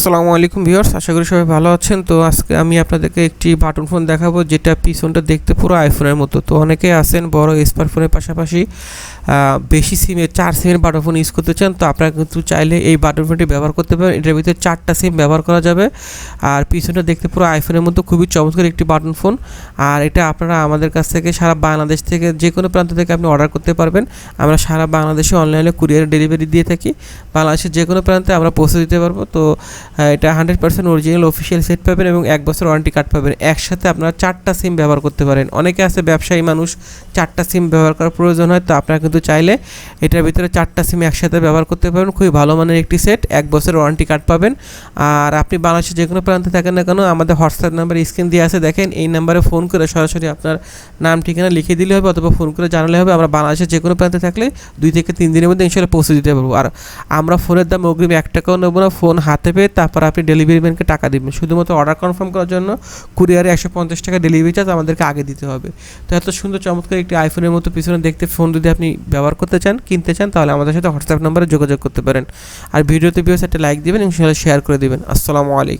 আসসালামু আলাইকুম ভিউয়ার্স, আশা করি সবাই ভালো আছেন। তো আজকে আমি আপনাদেরকে একটি বাটন ফোন দেখাবো, যেটা পিছনটা দেখতে পুরো আইফোনের মতো। তো অনেকে আছেন বড় স্মার্টফোনের পাশাপাশি বেশি সিমের চার সিমের বাটন ফোন ইউজ করতে চান, তো আপনারা কিন্তু চাইলে এই বাটন ফোনটি ব্যবহার করতে পারেন। এটার ভিতরে চারটা সিম ব্যবহার করা যাবে। আর পিছনটা দেখতে পুরো আইফোনের মতো, খুবই চমৎকার একটি বাটন ফোন। আর এটা আপনারা আমাদের কাছ থেকে সারা বাংলাদেশ থেকে যে কোনো প্রান্ত থেকে আপনি অর্ডার করতে পারবেন। আমরা সারা বাংলাদেশে অনলাইনে কুরিয়ার ডেলিভারি দিয়ে থাকি। বাংলাদেশের যে কোনো প্রান্তে আমরা পৌঁছে দিতে পারব। তো এটা hundred percent original official set পাবেন এবং এক বছর ওয়ারেন্টি কার্ড পাবেন। একসাথে আপনারা চারটা সিম ব্যবহার করতে পারেন। অনেকে আছে ব্যবসায়ী মানুষ, চারটা সিম ব্যবহার করার প্রয়োজন হয়, তো আপনারা কিন্তু চাইলে এটার ভিতরে চারটা সিম একসাথে ব্যবহার করতে পারবেন। খুবই ভালো মানের একটি সেট এক বছর ওয়ারেন্টি কার্ড পাবেন। আর আপনি বাংলাদেশের যে কোনো প্রান্তে থাকেন না কেন, আমাদের হোয়াটসঅ্যাপ নাম্বার স্ক্রিন দিয়ে আছে। দেখেন, এই নাম্বারে ফোন করে সরাসরি আপনার নাম, ঠিকানা লিখে দিলে হবে অথবা ফোন করে জানালে হবে। আমরা বাংলাদেশের যে কোনো প্রান্তে থাকলে দুই থেকে তিন দিনের মধ্যে ইনশাল্লাহ পৌঁছে দিতে পারব। আর আমরা ফোনের দাম অগ্রিম এক টাকাও নেব না। ফোন হাতে পেয়ে তারপর আপনি ডেলিভারি ম্যানকে টাকা দেবেন। শুধুমাত্র অর্ডার কনফার্ম করার জন্য কুরিয়ারে একশো পঞ্চাশ টাকা ডেলিভারি চার্জ আমাদেরকে আগে দিতে হবে। তো এত সুন্দর চমৎকার একটি আইফোনের মতো পিছনে দেখতে ফোন যদি আপনি ব্যবহার করতে চান, কিনতে চান, তাহলে আমাদের সাথে হোয়াটসঅ্যাপ নম্বরে যোগাযোগ করতে পারেন। আর ভিডিওতে বিও একটা লাইক দিবেন সেটা শেয়ার করে দেবেন। আসসালামু আলাইকুম।